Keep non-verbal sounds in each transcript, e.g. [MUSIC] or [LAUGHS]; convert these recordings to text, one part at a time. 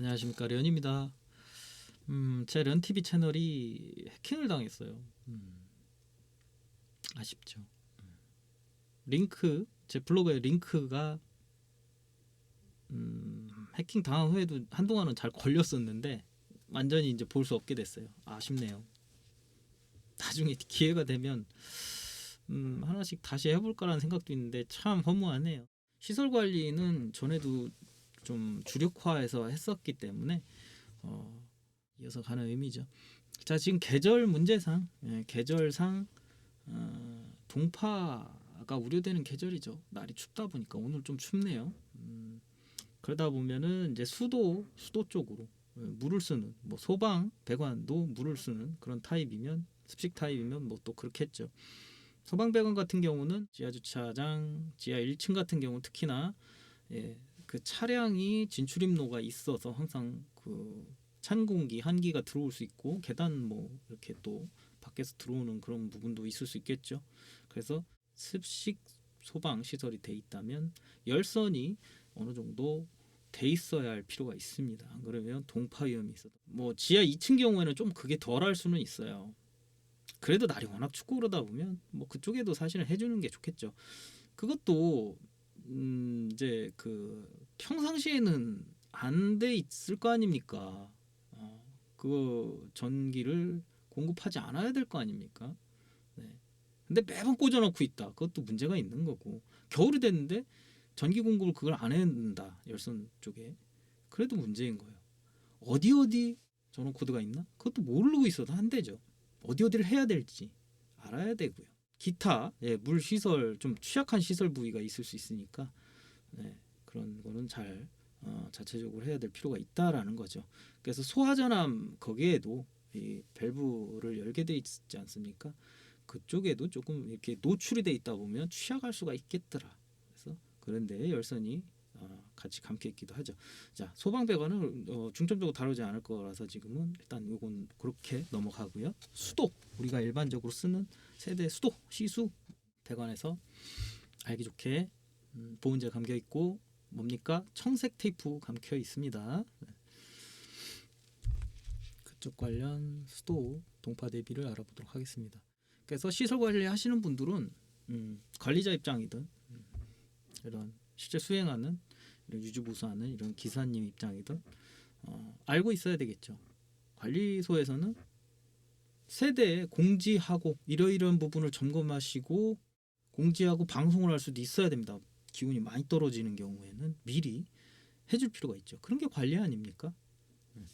안녕하십니까 련입니다. 음, 제 련TV 채널이 해킹을 당했어요. 음, 아쉽죠. 음. 링크 제 블로그에 링크가 음, 해킹 당한 후에도 한동안은 잘 걸렸었는데 완전히 이제 볼 수 없게 됐어요. 아쉽네요. 나중에 기회가 되면 음, 하나씩 다시 해볼까라는 생각도 있는데 참 허무하네요. 시설 관리는 전에도 좀 주력화해서 했었기 때문에 어, 이어서 가는 의미죠. 자 지금 계절 문제상 예, 계절상 어, 동파가 우려되는 계절이죠. 날이 춥다 보니까 오늘 좀 춥네요. 음, 그러다 보면은 이제 수도 수도 쪽으로 예, 물을 쓰는 뭐 소방 배관도 물을 쓰는 그런 타입이면 습식 타입이면 뭐 또 그렇겠죠. 소방 배관 같은 경우는 지하 주차장 지하 1층 같은 경우 특히나 예, 그 차량이 진출입로가 있어서 항상 그 찬 공기 한기가 들어올 수 있고 계단 뭐 이렇게 또 밖에서 들어오는 그런 부분도 있을 수 있겠죠. 그래서 습식 소방 시설이 돼 있다면 열선이 어느 정도 돼 있어야 할 필요가 있습니다. 안 그러면 동파 위험이 있어도 뭐 지하 2층 경우에는 좀 그게 덜할 수는 있어요. 그래도 날이 워낙 춥고 그러다 보면 뭐 그쪽에도 사실은 해주는 게 좋겠죠. 그것도 음 이제 그 평상시에는 안 돼 있을 거 아닙니까? 어, 그 전기를 공급하지 않아야 될 거 아닙니까? 네. 근데 매번 꽂아놓고 있다. 그것도 문제가 있는 거고 겨울이 됐는데 전기 공급을 그걸 안 해낸다 열선 쪽에 그래도 문제인 거예요. 어디 어디 전원 코드가 있나? 그것도 모르고 있어도 안 되죠. 어디 어디를 해야 될지 알아야 되고요. 기타 예, 물 시설 좀 취약한 시설 부위가 있을 수 있으니까 네, 그런 거는 잘 어, 자체적으로 해야 될 필요가 있다라는 거죠. 그래서 소화전함 거기에도 이 밸브를 열게 돼 있지 않습니까? 그쪽에도 조금 이렇게 노출이 돼 있다 보면 취약할 수가 있겠더라. 그래서 그런데 열선이 어, 같이 감겨 있기도 하죠. 자 소방 배관을 어, 중점적으로 다루지 않을 거라서 지금은 일단 요건 그렇게 넘어가고요. 수도 우리가 일반적으로 쓰는 세대 수도 시수 배관에서 알기 좋게 음, 보온재 감겨 있고 뭡니까 청색 테이프 감겨 있습니다. 네. 그쪽 관련 수도 동파 대비를 알아보도록 하겠습니다. 그래서 시설 관리 하시는 분들은 음, 관리자 입장이든 음, 이런 실제 수행하는 이런 유주보수하는 이런 기사님 입장이든 어, 알고 있어야 되겠죠. 관리소에서는 세대에 공지하고 이러이러한 부분을 점검하시고 공지하고 방송을 할 수도 있어야 됩니다. 기운이 많이 떨어지는 경우에는 미리 해줄 필요가 있죠. 그런 게 관리 아닙니까? 네.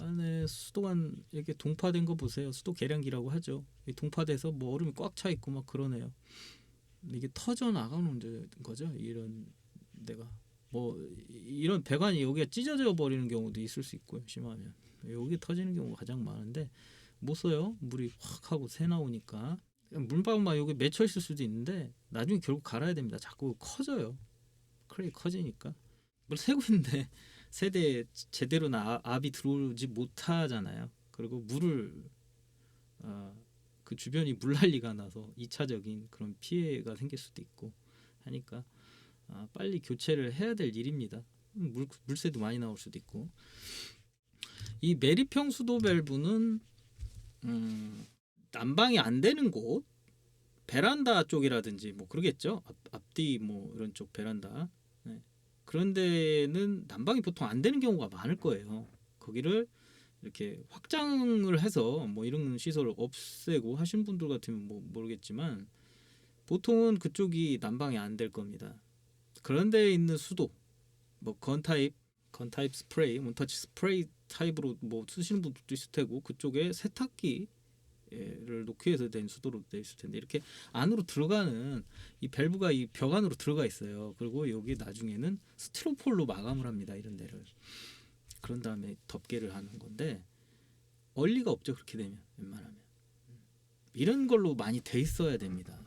안에 수도관 이렇게 동파된 거 보세요. 수도 계량기라고 하죠. 이 동파돼서 뭐 얼음이 꽉 차 있고 막 그러네요. 이게 터져 나가는 거죠. 이런 데가 뭐 이런 배관이 여기가 찢어져 버리는 경우도 있을 수 있고요. 심하면 여기 터지는 경우가 가장 많은데 못 써요. 물이 확 하고 새 나오니까 물방울만 여기 맺혀 있을 수도 있는데 나중에 결국 갈아야 됩니다. 자꾸 커져요. 크랙이 커지니까 물 새고 있는데 [LAUGHS] 세대에 제대로 나 압이 들어오지 못하잖아요. 그리고 물을 어, 그 주변이 물난리가 나서 2차적인 그런 피해가 생길 수도 있고 하니까 아, 빨리 교체를 해야 될 일입니다. 물, 물새도 많이 나올 수도 있고 이 메리평 수도 밸브는 음, 난방이 안 되는 곳 베란다 쪽이라든지 뭐 그러겠죠 앞, 앞뒤 뭐 이런 쪽 베란다 네. 그런 데는 난방이 보통 안 되는 경우가 많을 거예요 거기를 이렇게 확장을 해서 뭐 이런 시설을 없애고 하신 분들 같으면 뭐 모르겠지만 보통은 그쪽이 난방이 안 될 겁니다. 그런 데에 있는 수도 뭐 건 타입 건 타입 스프레이 몬터치 스프레이 타입으로 뭐 쓰시는 분들도 있을 테고 그쪽에 세탁기를 놓기 위해서 된 수도로 되어 있을 텐데 이렇게 안으로 들어가는 이 밸브가 이 벽 안으로 들어가 있어요. 그리고 여기 나중에는 스티로폴로 마감을 합니다. 이런 데를 그런 다음에 덮개를 하는 건데 원리가 없죠 그렇게 되면 웬만하면 이런 걸로 많이 돼 있어야 됩니다.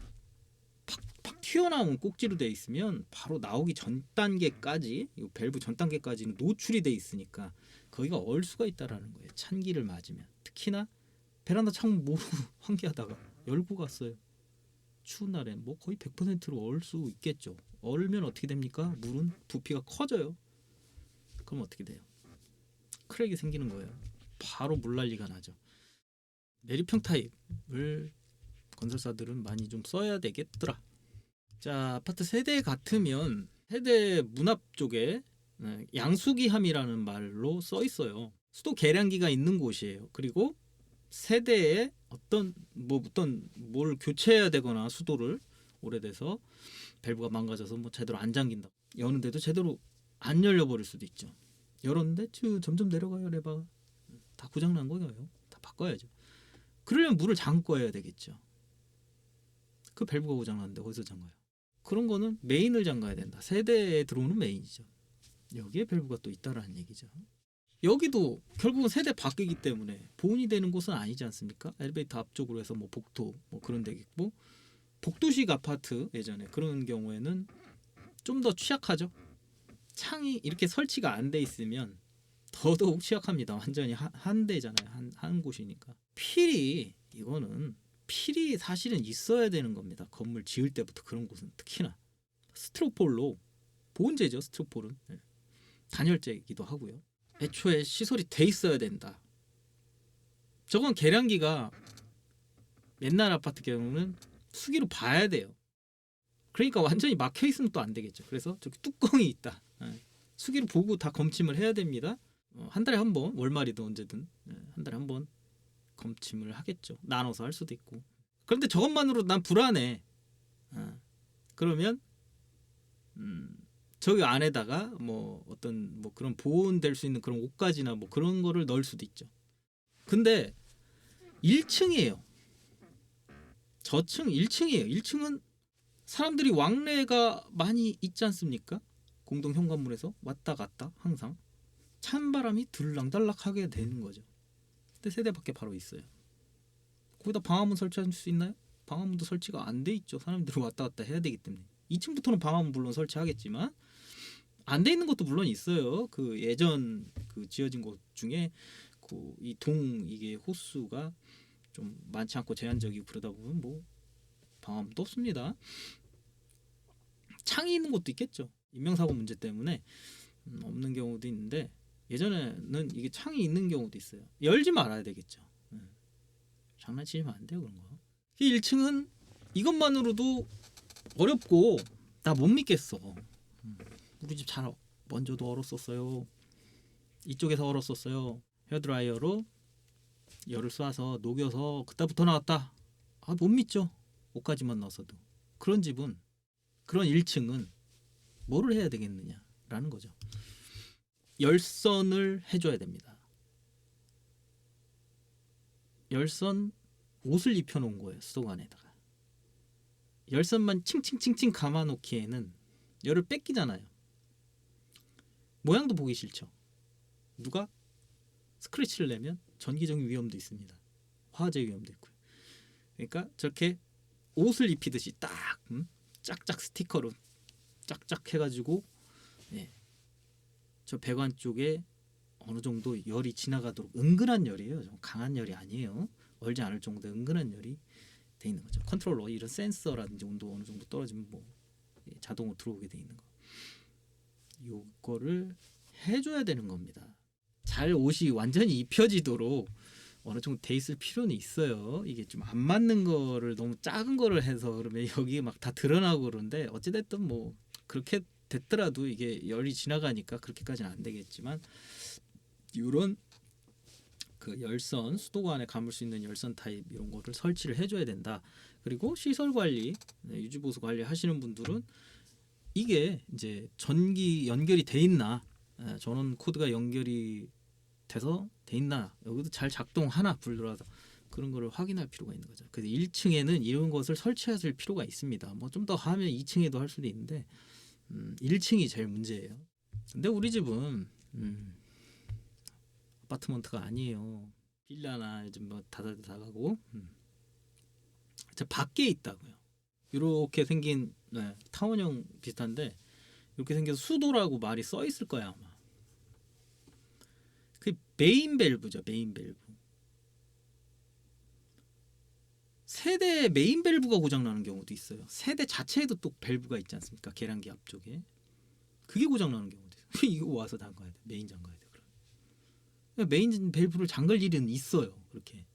튀어나온 꼭지로 돼 있으면 바로 나오기 전 단계까지 이 밸브 전 단계까지는 노출이 돼 있으니까 거기가 얼 수가 있다라는 거예요. 찬기를 맞으면 특히나 베란다 창문 모르고 [LAUGHS] 환기하다가 열고 갔어요. 추운 날엔 뭐 거의 100%로 얼 수 있겠죠. 얼면 어떻게 됩니까? 물은 부피가 커져요. 그럼 어떻게 돼요? 크랙이 생기는 거예요. 바로 물난리가 나죠. 내리평 타입을 건설사들은 많이 좀 써야 되겠더라. 자 아파트 세대 같으면 세대 문 앞 쪽에 네, 양수기함이라는 말로 써 있어요. 수도 계량기가 있는 곳이에요. 그리고 세대에 어떤 뭐 어떤 뭘 교체해야 되거나 수도를 오래돼서 밸브가 망가져서 뭐 제대로 안 잠긴다. 여는데도 제대로 안 열려 버릴 수도 있죠. 열었는데 쭉 점점 내려가요 레바가 다 고장 난 거예요. 다 바꿔야죠. 그러려면 물을 잠궈야 되겠죠. 그 밸브가 고장 났는데 어디서 잠가요? 그런 거는 메인을 잠가야 된다. 세대에 들어오는 메인이죠. 여기에 밸브가 또 있다라는 얘기죠. 여기도 결국은 세대 바뀌기 때문에 보온이 되는 곳은 아니지 않습니까? 엘리베이터 앞쪽으로 해서 뭐 복도 뭐 그런 데겠고 복도식 아파트 예전에 그런 경우에는 좀 더 취약하죠. 창이 이렇게 설치가 안 돼 있으면 더더욱 취약합니다. 완전히 한, 한 대잖아요. 한, 한 곳이니까. 필이 이거는 필이 사실은 있어야 되는 겁니다. 건물 지을 때부터 그런 곳은 특히나 스티로폴로 보온재죠. 스티로폴은 네. 단열재이기도 하고요. 애초에 시설이 돼 있어야 된다. 저건 계량기가 옛날 아파트 경우는 수기로 봐야 돼요. 그러니까 완전히 막혀 있으면 또 안 되겠죠. 그래서 저기 뚜껑이 있다. 예. 수기로 보고 다 검침을 해야 됩니다. 어, 한 달에 한 번, 월말이든 언제든 예, 한 달에 한 번 검침을 하겠죠. 나눠서 할 수도 있고. 그런데 저것만으로 난 불안해. 어, 그러면 음, 저기 안에다가 뭐 어떤 뭐 그런 보온될 수 있는 그런 옷가지나 뭐 그런 거를 넣을 수도 있죠. 근데 1층이에요. 저층 1층이에요. 1층은 사람들이 왕래가 많이 있지 않습니까? 공동 현관문에서 왔다 갔다 항상 찬바람이 들락달락하게 되는 거죠. 근데 세 대 밖에 바로 있어요. 거기다 방화문 설치할 수 있나요? 방화문도 설치가 안 돼 있죠. 사람들이 왔다 갔다 해야 되기 때문에. 2층부터는 방화문 물론 설치하겠지만 안 돼 있는 것도 물론 있어요. 그 예전 그 지어진 곳 중에 그 이 동 이게 호수가 좀 많지 않고 제한적이고 그러다 보면 뭐 방화문도 없습니다. 창이 있는 곳도 있겠죠. 인명사고 문제 때문에 음, 없는 경우도 있는데 예전에는 이게 창이 있는 경우도 있어요. 열지 말아야 되겠죠. 음. 장난치면 안 돼요 그런 거. 이 1층은 이것만으로도 어렵고 나 못 믿겠어. 음. 우리 집 잘 먼저도 얼었었어요. 이쪽에서 얼었었어요. 헤어드라이어로 열을 쏴서 녹여서 그때부터 나왔다. 아 못 믿죠. 옷까지만 넣어서도. 그런 집은 그런 1층은 뭐를 해야 되겠느냐라는 거죠. 열선을 해줘야 됩니다. 열선 옷을 입혀놓은 거예요 수도 안에다가 열선만 칭칭칭칭 감아놓기에는 열을 뺏기잖아요. 모양도 보기 싫죠. 누가 스크래치를 내면 전기적인 위험도 있습니다. 화재 위험도 있고요. 그러니까 저렇게 옷을 입히듯이 딱 음? 짝짝 스티커로 짝짝 해가지고 예. 저 배관 쪽에 어느 정도 열이 지나가도록 은근한 열이에요. 좀 강한 열이 아니에요. 얼지 않을 정도 은근한 열이 돼 있는 거죠. 컨트롤러 이런 센서라든지 온도 어느 정도 떨어지면 뭐 예, 자동으로 들어오게 돼 있는 거. 요거를 해줘야 되는 겁니다. 잘 옷이 완전히 입혀지도록 어느 정도 돼 있을 필요는 있어요. 이게 좀 안 맞는 거를 너무 작은 거를 해서 그러면 [LAUGHS] 여기 막 다 드러나고 그런데 어찌 됐든 뭐 그렇게 됐더라도 이게 열이 지나가니까 그렇게까지는 안 되겠지만 이런 그 열선 수도관에 감을 수 있는 열선 타입 이런 거를 설치를 해줘야 된다. 그리고 시설 관리, 네, 유지 보수 관리 하시는 분들은 이게 이제 전기 연결이 돼 있나, 예, 전원 코드가 연결이 돼서 돼 있나, 여기도 잘 작동하나 불러서 그런 거를 확인할 필요가 있는 거죠. 그래서 1층에는 이런 것을 설치하실 필요가 있습니다. 뭐 좀 더 하면 2층에도 할 수도 있는데 음, 1층이 제일 문제예요. 근데 우리 집은 음, 아파트먼트가 아니에요. 빌라나 요즘 뭐 다다들 다 가고 음. 저 밖에 있다고요. 이렇게 생긴 네, 타원형 비슷한데 이렇게 생겨서 수도라고 말이 써 있을 거야 아마. 그 메인 밸브죠 메인 밸브. 세대 메인 밸브가 고장 나는 경우도 있어요. 세대 자체에도 또 밸브가 있지 않습니까? 계량기 앞쪽에 그게 고장 나는 경우도 있어요. [LAUGHS] 이거 와서 잠가야 돼. 메인 잠가야 돼. 그럼 그러니까 메인 밸브를 잠글 일은 있어요. 그렇게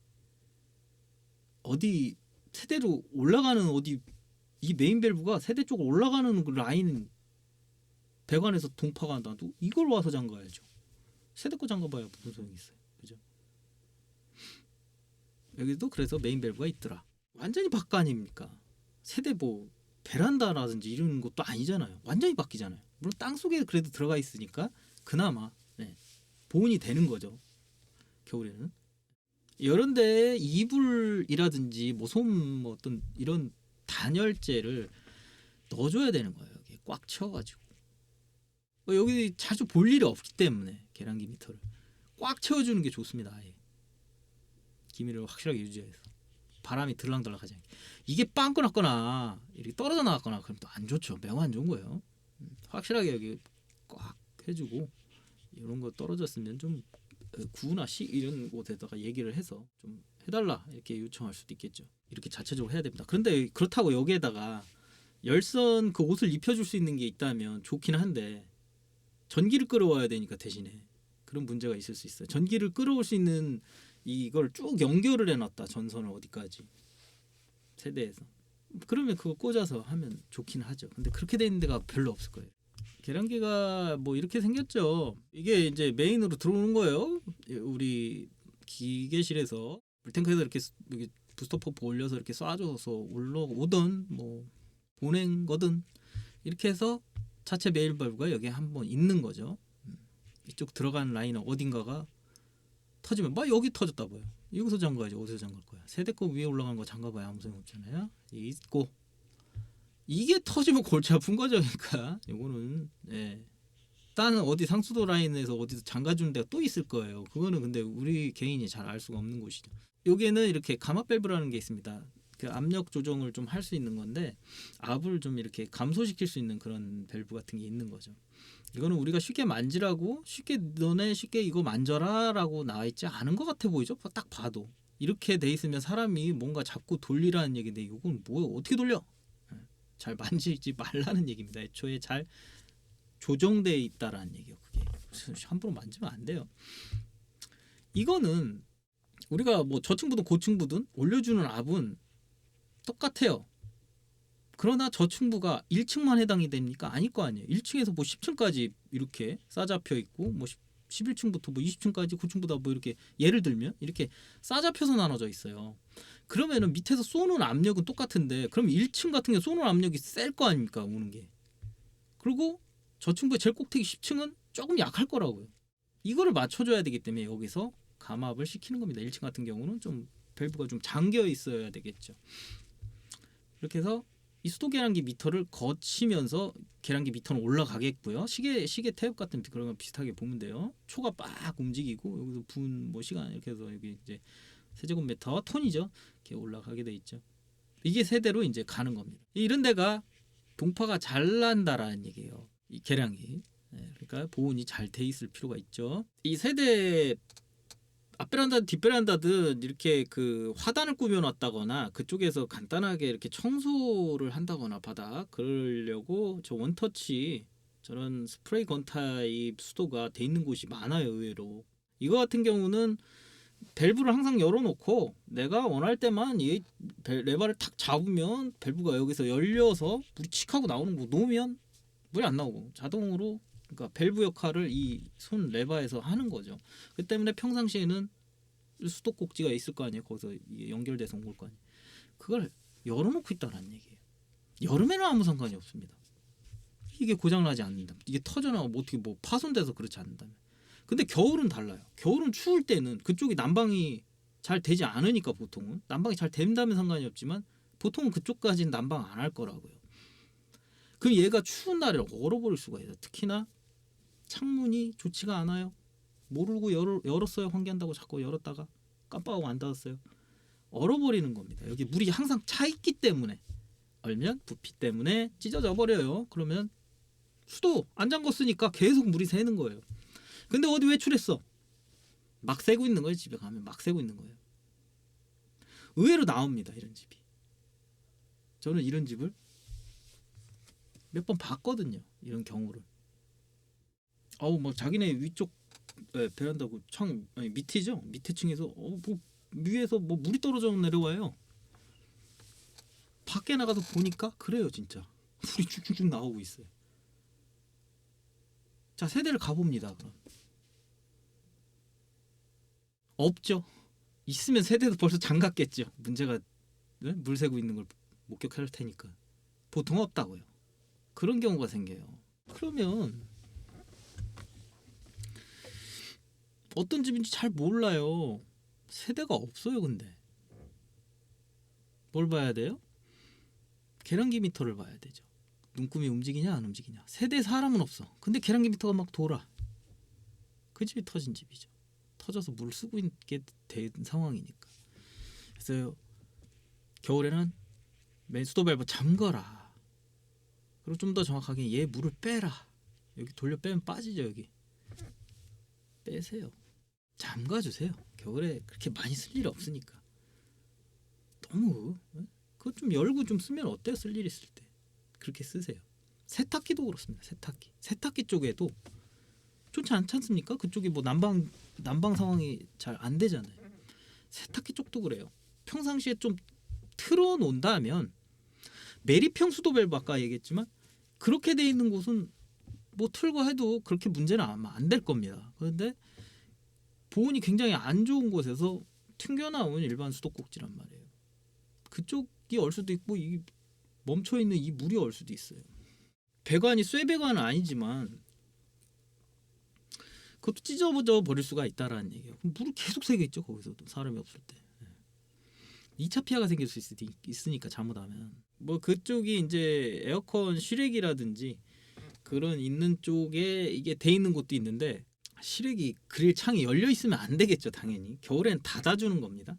어디 세대로 올라가는 어디 이 메인 밸브가 세대 쪽으로 올라가는 그 라인 배관에서 동파가 나도 이걸 와서 잠가야죠. 세대 거 잠가봐야 무슨 소용이 있어요. 여기도 그래서 메인 밸브가 있더라. 완전히 바깥 아닙니까? 세대 뭐 베란다라든지 이런 것도 아니잖아요. 완전히 바뀌잖아요. 물론 땅 속에 그래도 들어가 있으니까 그나마 네, 보온이 되는 거죠. 겨울에는 이런 데 이불이라든지 뭐솜 뭐 어떤 이런 단열재를 넣어줘야 되는 거예요. 여기 꽉 채워가지고 어, 여기 자주 볼 일이 없기 때문에 계량기 미터를 꽉 채워주는 게 좋습니다. 아예 기미를 확실하게 유지해서 바람이 들락들락하지 않게 이게 빵꾸 났거나 이렇게 떨어져 나갔거나 그럼 또 안 좋죠. 매우 안 좋은 거예요. 음, 확실하게 여기 꽉 해주고 이런 거 떨어졌으면 좀 어, 구나 시 이런 곳에다가 얘기를 해서 좀 해달라 이렇게 요청할 수도 있겠죠. 이렇게 자체적으로 해야 됩니다. 그런데 그렇다고 여기에다가 열선 그 옷을 입혀줄 수 있는 게 있다면 좋긴 한데 전기를 끌어와야 되니까 대신에 그런 문제가 있을 수 있어요. 전기를 끌어올 수 있는 이걸 쭉 연결을 해놨다 전선을 어디까지 세대에서 그러면 그거 꽂아서 하면 좋긴 하죠. 근데 그렇게 돼 있는 데가 별로 없을 거예요. 계량기가 뭐 이렇게 생겼죠. 이게 이제 메인으로 들어오는 거예요. 우리 기계실에서 물탱크에서 이렇게 스- 여기 부스터 펌프 올려서 이렇게 쏴줘서 올라오던 뭐 보낸 거든 이렇게 해서 자체 메일 발브가 여기에 한번 있는 거죠. 음. 이쪽 들어간 라인은 어딘가가 터지면 막 여기 터졌다 보여. 여기서 잠가야지 어디서 잠갈 거야. 세대 거 위에 올라간 거 잠가봐야 아무 소용 없잖아요. 있고 이게 터지면 골치 아픈 거죠. 그러니까 이거는 예. 딴 어디 상수도 라인에서 어디서 잠가주는 데가 또 있을 거예요. 그거는 근데 우리 개인이 잘 알 수가 없는 곳이죠. 여기에는 이렇게 감압 밸브라는 게 있습니다. 그 압력 조정을 좀 할 수 있는 건데 압을 좀 이렇게 감소시킬 수 있는 그런 밸브 같은 게 있는 거죠. 이거는 우리가 쉽게 만지라고 쉽게 너네 쉽게 이거 만져라라고 나와 있지 않은 것 같아 보이죠? 딱 봐도 이렇게 돼 있으면 사람이 뭔가 자꾸 돌리라는 얘기인데 이건 뭐 어떻게 돌려? 예, 잘 만지지 말라는 얘기입니다. 애초에 잘 조정돼 있다라는 얘기예요. 그게 함부로 만지면 안 돼요. 이거는 우리가 뭐 저층부든 고층부든 올려주는 압은 똑같아요. 그러나 저층부가 1층만 해당이 됩니까? 아닐 거 아니에요. 1층에서 뭐 10층까지 이렇게 싸잡혀 있고 뭐 11층부터 뭐 20층까지 9층보다 뭐 이렇게 예를 들면 이렇게 싸잡혀서 나눠져 있어요. 그러면은 밑에서 쏘는 압력은 똑같은데 그럼 1층 같은 게 쏘는 압력이 셀 거 아닙니까? 오는 게. 그리고 저층부의 제일 꼭대기 10층은 조금 약할 거라고요. 이거를 맞춰줘야 되기 때문에 여기서 감압을 시키는 겁니다. 1층 같은 경우는 좀 밸브가 좀 잠겨 있어야 되겠죠. 이렇게 해서 이 수도 계량기 미터를 거치면서 계량기 미터는 올라가겠고요. 시계 시계 태엽 같은 그런 거 비슷하게 보면 돼요. 초가 빡 움직이고 여기서 분 뭐 시간 이렇게 해서 여기 이제 세제곱미터 톤이죠. 이렇게 올라가게 돼 있죠. 이게 세대로 이제 가는 겁니다. 이런 데가 동파가 잘 난다라는 얘기예요. 이 계량기. 네, 그러니까 보온이 잘 돼 있을 필요가 있죠. 이 세대 앞베란다 뒷베란다든 이렇게 그 화단을 꾸며놨다거나 그쪽에서 간단하게 이렇게 청소를 한다거나 바닥 그러려고 저 원터치 저런 스프레이 건 타입 수도가 돼 있는 곳이 많아요 의외로. 이거 같은 경우는 밸브를 항상 열어놓고 내가 원할 때만 이 벨- 레바를 탁 잡으면 밸브가 여기서 열려서 물이 칙 하고 나오는 거 놓으면 물이 안 나오고 자동으로 그러니까 밸브 역할을 이 손 레바에서 하는 거죠. 그 때문에 평상시에는 수도 꼭지가 있을 거 아니에요. 거기서 연결돼서 온 걸 거 아니에요. 그걸 열어놓고 있다는 얘기예요. 여름에는 아무 상관이 없습니다. 이게 고장나지 않는다. 이게 터져나고 뭐 어떻게 뭐 파손돼서 그렇지 않는다면. 근데 겨울은 달라요. 겨울은 추울 때는 그쪽이 난방이 잘 되지 않으니까 보통은 난방이 잘 된다면 상관이 없지만 보통은 그쪽까지는 난방 안 할 거라고요. 그럼 얘가 추운 날에 얼어버릴 수가 있어요. 특히나 창문이 좋지가 않아요. 모르고 열, 열었어요. 환기한다고 자꾸 열었다가 깜빡하고 안 닫았어요. 얼어버리는 겁니다. 여기 물이 항상 차 있기 때문에 얼면 부피 때문에 찢어져 버려요. 그러면 수도 안 잠궜으니까 계속 물이 새는 거예요. 근데 어디 외출했어? 막 새고 있는 거예요. 집에 가면 막 새고 있는 거예요. 의외로 나옵니다. 이런 집이. 저는 이런 집을 몇 번 봤거든요. 이런 경우를. 어우 뭐 자기네 위쪽 예, 베란다고 창 아니 밑이죠 밑에 층에서 어 뭐 위에서 뭐 물이 떨어져 내려와요. 밖에 나가서 보니까 그래요 진짜 [LAUGHS] 물이 쭉쭉쭉 나오고 있어요. 자 세대를 가봅니다 그럼 없죠. 있으면 세대도 벌써 장갔겠죠. 문제가 네? 물 새고 있는 걸 목격할 테니까 보통 없다고요. 그런 경우가 생겨요. 그러면 어떤 집인지 잘 몰라요. 세대가 없어요, 근데. 뭘 봐야 돼요? 계량기 미터를 봐야 되죠. 눈금이 움직이냐 안 움직이냐. 세대 사람은 없어. 근데 계량기 미터가 막 돌아. 그 집이 터진 집이죠. 터져서 물 쓰고 있게 된 상황이니까. 그래서 겨울에는 맨 수도 밸브 잠궈라. 그리고 좀 더 정확하게 얘 물을 빼라. 여기 돌려 빼면 빠지죠 여기. 빼세요. 잠가 주세요. 겨울에 그렇게 많이 쓸 일 없으니까. 너무 어? 그거 좀 열고 좀 쓰면 어때요? 쓸 일 있을 때 그렇게 쓰세요. 세탁기도 그렇습니다. 세탁기. 세탁기 쪽에도 좋지 않지 않습니까? 그쪽이 뭐 난방 난방 상황이 잘 안 되잖아요. 세탁기 쪽도 그래요. 평상시에 좀 틀어 놓는다면 매립형 수도 밸브 아까 얘기했지만 그렇게 돼 있는 곳은 뭐 틀고 해도 그렇게 문제는 아마 안 될 겁니다. 그런데 보온이 굉장히 안 좋은 곳에서 튕겨 나온 일반 수도꼭지란 말이에요. 그쪽이 얼 수도 있고 이 멈춰 있는 이 물이 얼 수도 있어요. 배관이 쇠배관은 아니지만 그것도 찢어져 버릴 수가 있다라는 얘기예요. 물을 계속 새겨 있죠 거기서도 사람이 없을 때. 2차 피해가 생길 수 있, 있으니까 잘못하면 뭐 그쪽이 이제 에어컨 실외기라든지 그런 있는 쪽에 이게 돼 있는 곳도 있는데 실외기 그릴 창이 열려 있으면 안 되겠죠 당연히. 겨울엔 닫아주는 겁니다.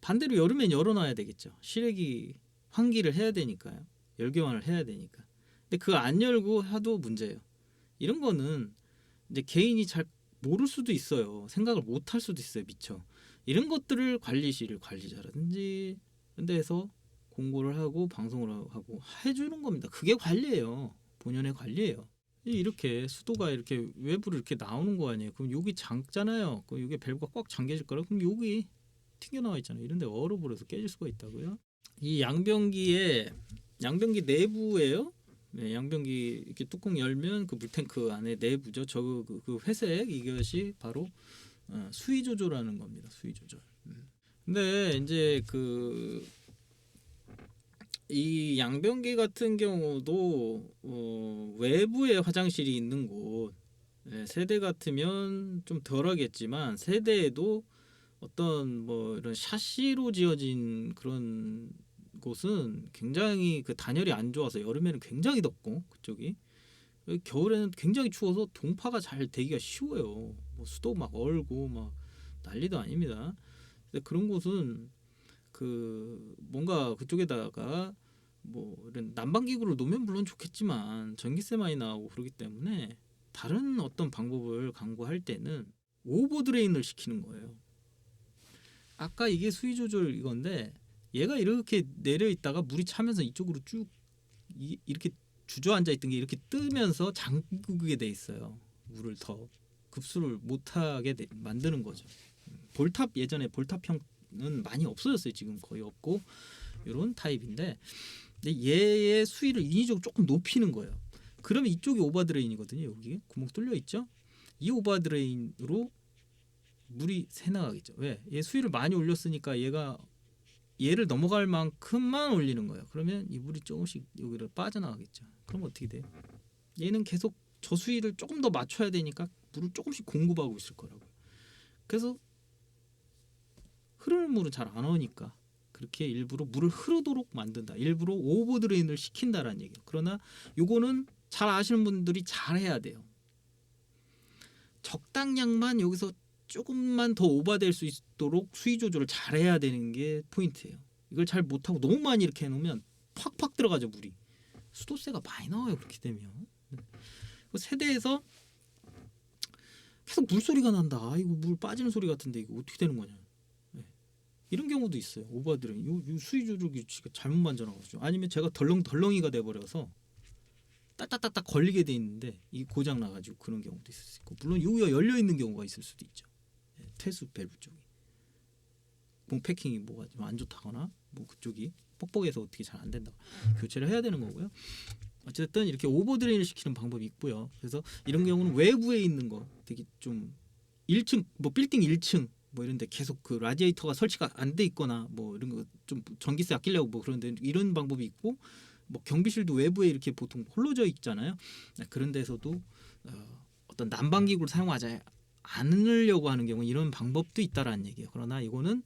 반대로 여름엔 열어놔야 되겠죠. 실외기 환기를 해야 되니까요. 열교환을 해야 되니까. 근데 그 안 열고 해도 문제예요. 이런 거는 이제 개인이 잘 모를 수도 있어요. 생각을 못 할 수도 있어요 미처. 이런 것들을 관리실 관리자라든지 근데에서 공고를 하고 방송을 하고 해주는 겁니다. 그게 관리예요. 본연의 관리예요 이렇게 수도가 이렇게 외부로 이렇게 나오는 거 아니에요. 그럼 여기 잠잖아요. 그럼 여기 밸브가 꽉 잠겨질 거라. 그럼 여기 튕겨 나와 있잖아요. 이런데 얼어버려서 깨질 수가 있다고요. 이 양변기에 양변기 내부에요. 네, 양변기 이렇게 뚜껑 열면 그 물탱크 안에 내부죠. 저그 그, 그 회색 이것이 바로 어, 수위 조절하는 겁니다. 수위 조절. 음. 근데 이제 그 이 양변기 같은 경우도 어, 외부에 화장실이 있는 곳 예, 세대 같으면 좀 덜하겠지만 세대에도 어떤 뭐 이런 샤시로 지어진 그런 곳은 굉장히 그 단열이 안 좋아서 여름에는 굉장히 덥고 그쪽이 겨울에는 굉장히 추워서 동파가 잘 되기가 쉬워요. 뭐 수도 막 얼고 막 난리도 아닙니다. 근데 그런 곳은 그 뭔가 그쪽에다가 뭐 이런 난방기구를 놓으면 물론 좋겠지만 전기세 많이 나오고 그러기 때문에 다른 어떤 방법을 강구할 때는 오버드레인을 시키는 거예요. 아까 이게 수위 조절 이건데 얘가 이렇게 내려 있다가 물이 차면서 이쪽으로 쭉 이, 이렇게 주저앉아 있던 게 이렇게 뜨면서 잠그게 돼 있어요. 물을 더 급수를 못하게 돼- 만드는 거죠. 볼탑 예전에 볼탑형 은 많이 없어졌어요. 지금 거의 없고 이런 타입인데 근데 얘의 수위를 인위적으로 조금 높이는 거예요. 그러면 이쪽이 오버드레인이거든요. 여기 구멍 뚫려 있죠. 이 오버드레인으로 물이 새 나가겠죠. 왜? 얘 수위를 많이 올렸으니까 얘가 얘를 넘어갈 만큼만 올리는 거예요. 그러면 이 물이 조금씩 여기로 빠져나가겠죠. 그럼 어떻게 돼요? 얘는 계속 저 수위를 조금 더 맞춰야 되니까 물을 조금씩 공급하고 있을 거라고요. 그래서 흐르는 물은 잘안 오니까 그렇게 일부러 물을 흐르도록 만든다. 일부러 오버드레인을 시킨다라는 얘기예요. 그러나 요거는 잘 아시는 분들이 잘 해야 돼요. 적당량만 여기서 조금만 더 오버될 수 있도록 수위 조절을 잘 해야 되는 게 포인트예요. 이걸 잘 못하고 너무 많이 이렇게 해놓으면 팍팍 들어가죠 물이. 수도세가 많이 나와요 그렇게 되면. 그 세대에서 계속 물소리가 난다. 아, 이거 물 빠지는 소리 같은데 이거 어떻게 되는 거냐. 네. 이런 경우도 있어요. 오버드레인. 요, 요 수위 조절 규칙을 잘못 만져놔가지고 아니면 제가 덜렁덜렁이가 돼버려서 따따따따 걸리게 돼 있는데 이 고장 나가지고 그런 경우도 있을 수 있고 물론 여기가 열려 있는 경우가 있을 수도 있죠. 예, 퇴수 밸브 쪽이 봉 패킹이 뭐가 좀 안 좋다거나 뭐 그쪽이 뻑뻑해서 어떻게 잘 안 된다 교체를 해야 되는 거고요. 어쨌든 이렇게 오버드레인을 시키는 방법이 있고요. 그래서 이런 경우는 외부에 있는 거 되게 좀 1층 뭐 빌딩 1층 뭐 이런데 계속 그 라디에이터가 설치가 안 돼 있거나 뭐 이런 거 좀 전기세 아끼려고 뭐 그런데 이런 방법이 있고 뭐 경비실도 외부에 이렇게 보통 홀로져 있잖아요. 네, 그런 데서도 어, 어떤 난방 기구를 사용하지 않으려고 하는 경우 이런 방법도 있다라는 얘기예요. 그러나 이거는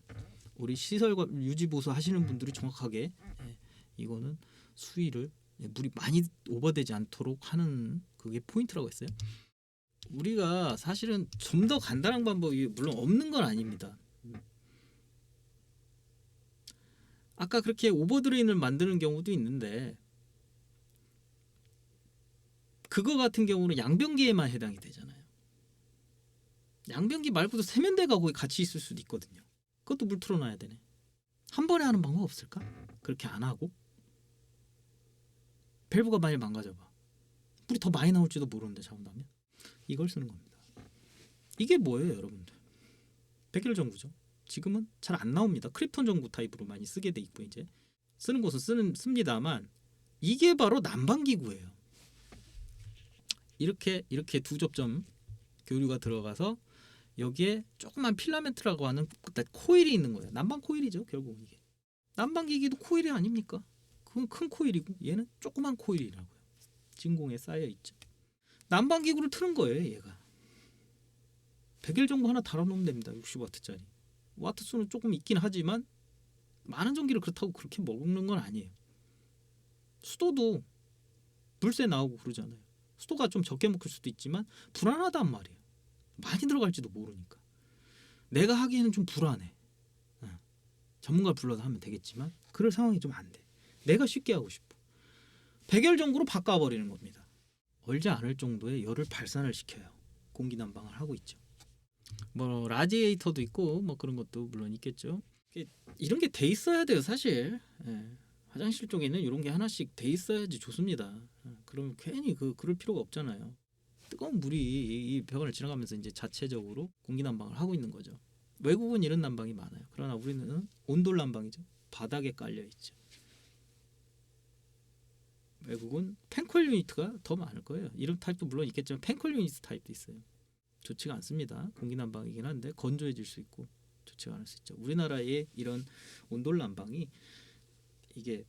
우리 시설 유지 보수 하시는 분들이 정확하게 예, 이거는 수위를 예, 물이 많이 오버되지 않도록 하는 그게 포인트라고 했어요. 우리가 사실은 좀 더 간단한 방법이 물론 없는 건 아닙니다. 아까 그렇게 오버드레인을 만드는 경우도 있는데 그거 같은 경우는 양변기에만 해당이 되잖아요. 양변기 말고도 세면대가 거기 같이 있을 수도 있거든요. 그것도 물 틀어놔야 되네. 한 번에 하는 방법 없을까? 그렇게 안 하고 밸브가 많이 망가져봐. 물이 더 많이 나올지도 모르는데 잘못하면 이걸 쓰는 겁니다. 이게 뭐예요, 여러분들? 백일 전구죠. 지금은 잘 안 나옵니다. 크립톤 전구 타입으로 많이 쓰게 돼 있고 이제 쓰는 곳은 쓰는 씁니다만 이게 바로 난방 기구예요. 이렇게 이렇게 두 접점 교류가 들어가서 여기에 조그만 필라멘트라고 하는 코일이 있는 거예요. 난방 코일이죠, 결국 이게. 난방 기기도 코일이 아닙니까? 그건 큰 코일이고 얘는 조그만 코일이라고요. 진공에 쌓여 있죠. 난방기구를 트는 거예요, 얘가. 100일 정도 하나 달아놓으면 됩니다. 60와트짜리. 와트 수는 조금 있긴 하지만 많은 전기를 그렇다고 그렇게 먹는 건 아니에요. 수도도 불새 나오고 그러잖아요. 수도가 좀 적게 먹힐 수도 있지만 불안하단 말이에요. 많이 들어갈지도 모르니까. 내가 하기에는 좀 불안해. 어. 전문가 불러서 하면 되겠지만 그럴 상황이 좀 안 돼. 내가 쉽게 하고 싶어. 백열 전구로 바꿔버리는 겁니다. 얼지 않을 정도의 열을 발산을 시켜요. 공기 난방을 하고 있죠. 뭐 라디에이터도 있고 뭐 그런 것도 물론 있겠죠. 이런 게 돼 있어야 돼요, 사실. 예. 화장실 쪽에는 이런 게 하나씩 돼 있어야지 좋습니다. 예. 그러면 괜히 그 그럴 필요가 없잖아요. 뜨거운 물이 이- 이 벽을 지나가면서 이제 자체적으로 공기 난방을 하고 있는 거죠. 외국은 이런 난방이 많아요. 그러나 우리는 온돌 난방이죠. 바닥에 깔려 있죠. 외국은 펜콜 유니트가 더 많을 거예요. 이런 타입도 물론 있겠지만 펜콜 유니트 타입도 있어요. 좋지가 않습니다. 공기 난방이긴 한데 건조해질 수 있고 좋지가 않을 수 있죠. 우리나라의 이런 온돌 난방이 이게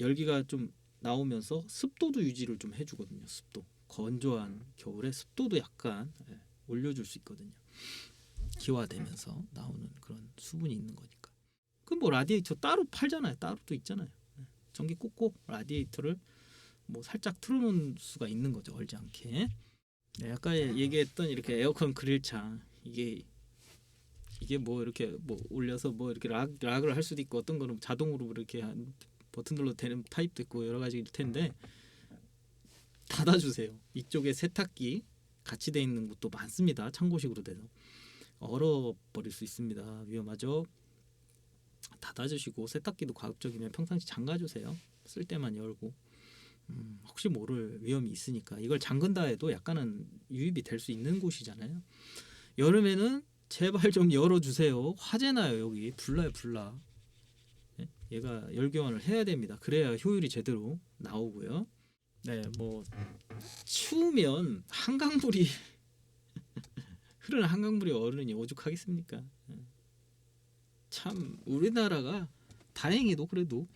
열기가 좀 나오면서 습도도 유지를 좀 해주거든요. 습도 건조한 겨울에 습도도 약간 예, 올려줄 수 있거든요. 기화되면서 나오는 그런 수분이 있는 거니까. 그뭐 라디에이터 따로 팔잖아요. 따로도 있잖아요. 예, 전기 꽂고 라디에이터를 뭐 살짝 틀어놓을 수가 있는 거죠. 얼지 않게. 네, 아까 얘기했던 이렇게 에어컨 그릴창 이게 이게 뭐 이렇게 뭐 올려서 뭐 이렇게 락, 락을 할 수도 있고 어떤 거는 자동으로 이렇게 한 버튼 눌러 되는 타입도 있고 여러 가지일 텐데 닫아주세요. 이쪽에 세탁기 같이 돼 있는 곳도 많습니다. 창고식으로 돼서 얼어 버릴 수 있습니다. 위험하죠. 닫아주시고 세탁기도 가급적이면 평상시 잠가주세요. 쓸 때만 열고 음, 혹시 모를 위험이 있으니까 이걸 잠근다 해도 약간은 유입이 될 수 있는 곳이잖아요. 여름에는 제발 좀 열어주세요. 화재나요 여기 불나요 불나. 예? 얘가 열교환을 해야 됩니다. 그래야 효율이 제대로 나오고요. 네, 뭐 추우면 한강물이 [LAUGHS] 흐르는 한강물이 어른이 오죽하겠습니까? 예. 참 우리나라가 다행히도 그래도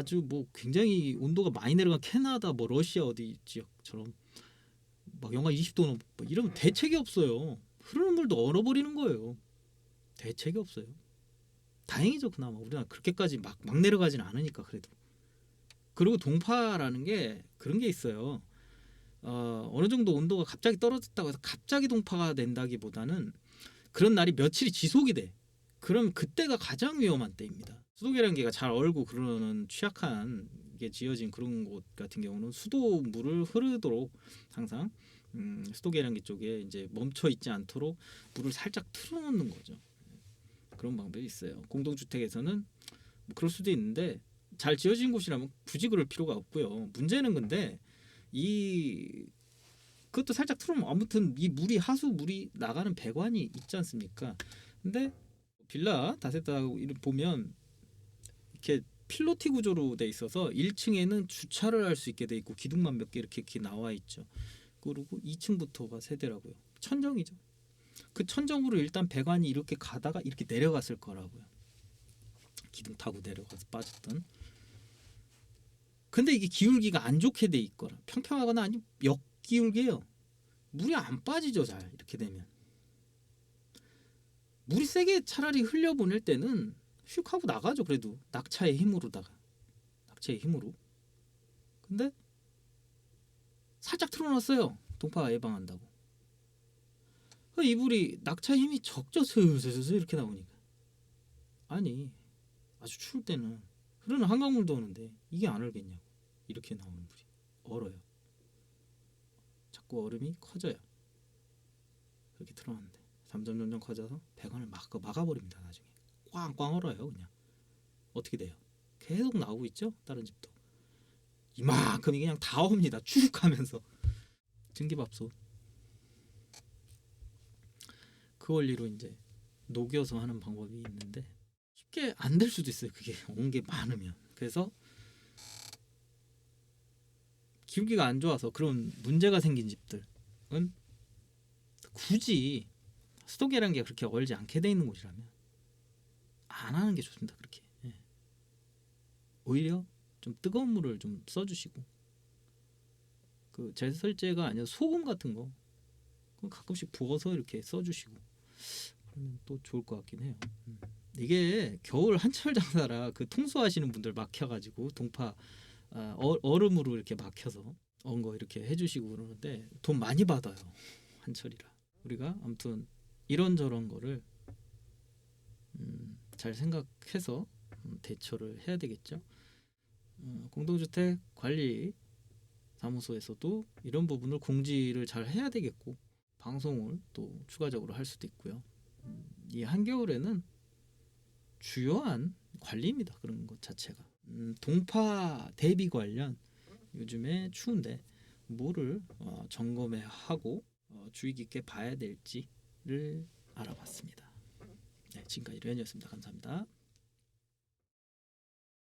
아주 뭐 굉장히 온도가 많이 내려간 캐나다 뭐 러시아 어디 지역처럼 막 영하 20도 넘고 뭐 이러면 대책이 없어요. 흐르는 물도 얼어버리는 거예요. 대책이 없어요. 다행이죠 그나마 우리나라 그렇게까지 막, 막 내려가진 않으니까 그래도. 그리고 동파라는 게 그런 게 있어요. 어, 어느 정도 온도가 갑자기 떨어졌다고 해서 갑자기 동파가 된다기보다는 그런 날이 며칠이 지속이 돼. 그럼 그때가 가장 위험한 때입니다. 수도계량기가 잘 얼고 그러는 취약한 게 지어진 그런 곳 같은 경우는 수도 물을 흐르도록 항상 음, 수도계량기 쪽에 이제 멈춰 있지 않도록 물을 살짝 틀어놓는 거죠. 그런 방법이 있어요. 공동주택에서는 뭐 그럴 수도 있는데 잘 지어진 곳이라면 굳이 그럴 필요가 없고요. 문제는 근데 이 그것도 살짝 틀으면 아무튼 이 물이 하수 물이 나가는 배관이 있지 않습니까? 근데 빌라 다세다 보면 이렇게 필로티 구조로 돼 있어서 1층에는 주차를 할 수 있게 돼 있고 기둥만 몇 개 이렇게, 이렇게 나와 있죠. 그리고 2층부터가 세대라고요. 천정이죠. 그 천정으로 일단 배관이 이렇게 가다가 이렇게 내려갔을 거라고요. 기둥 타고 내려가서 빠졌던. 근데 이게 기울기가 안 좋게 돼 있거나 평평하거나 아니면 역기울게요. 물이 안 빠지죠, 잘 이렇게 되면. 물이 세게 차라리 흘려 보낼 때는 슉 하고 나가죠. 그래도 낙차의 힘으로다가 낙차의 힘으로. 근데 살짝 틀어놨어요. 동파 예방한다고. 그 이불이 낙차 힘이 적죠. 슬슬슬 이렇게 나오니까. 아니 아주 추울 때는 흐르는 한강물도 오는데 이게 안 얼겠냐고. 이렇게 나오는 물이 얼어요. 자꾸 얼음이 커져요. 그렇게 틀어놨는데 점점 점점 커져서 배관을 막 막아버립니다. 나중에 꽝꽝 얼어요. 그냥 어떻게 돼요? 계속 나오고 있죠. 다른 집도 이만큼이 그냥 다 옵니다. 쭉 하면서 증기밥솥 그 원리로 이제 녹여서 하는 방법이 있는데 쉽게 안 될 수도 있어요. 그게 온 게 많으면 그래서 기울기가 안 좋아서 그런 문제가 생긴 집들은 굳이 수도계라는 게 그렇게 얼지 않게 돼 있는 곳이라면 안 하는 게 좋습니다. 그렇게 예. 오히려 좀 뜨거운 물을 좀 써주시고 그 제설제가 아니라 소금 같은 거 가끔씩 부어서 이렇게 써주시고 그러면 또 좋을 것 같긴 해요. 음. 이게 겨울 한철 장사라 그 통수하시는 분들 막혀가지고 동파 아, 어- 얼음으로 이렇게 막혀서 언거 이렇게 해주시고 그러는데 돈 많이 받아요 한철이라 우리가 아무튼 이런저런 거를 음, 잘 생각해서 음, 대처를 해야 되겠죠. 어, 공동주택 관리 사무소에서도 이런 부분을 공지를 잘 해야 되겠고 방송을 또 추가적으로 할 수도 있고요. 음, 이 한겨울에는 주요한 관리입니다. 그런 것 자체가 음, 동파 대비 관련 요즘에 추운데 뭐를 어, 점검해 하고 어, 주의 깊게 봐야 될지를 알아봤습니다. 네, 지금까지 류현이었습니다. 감사합니다.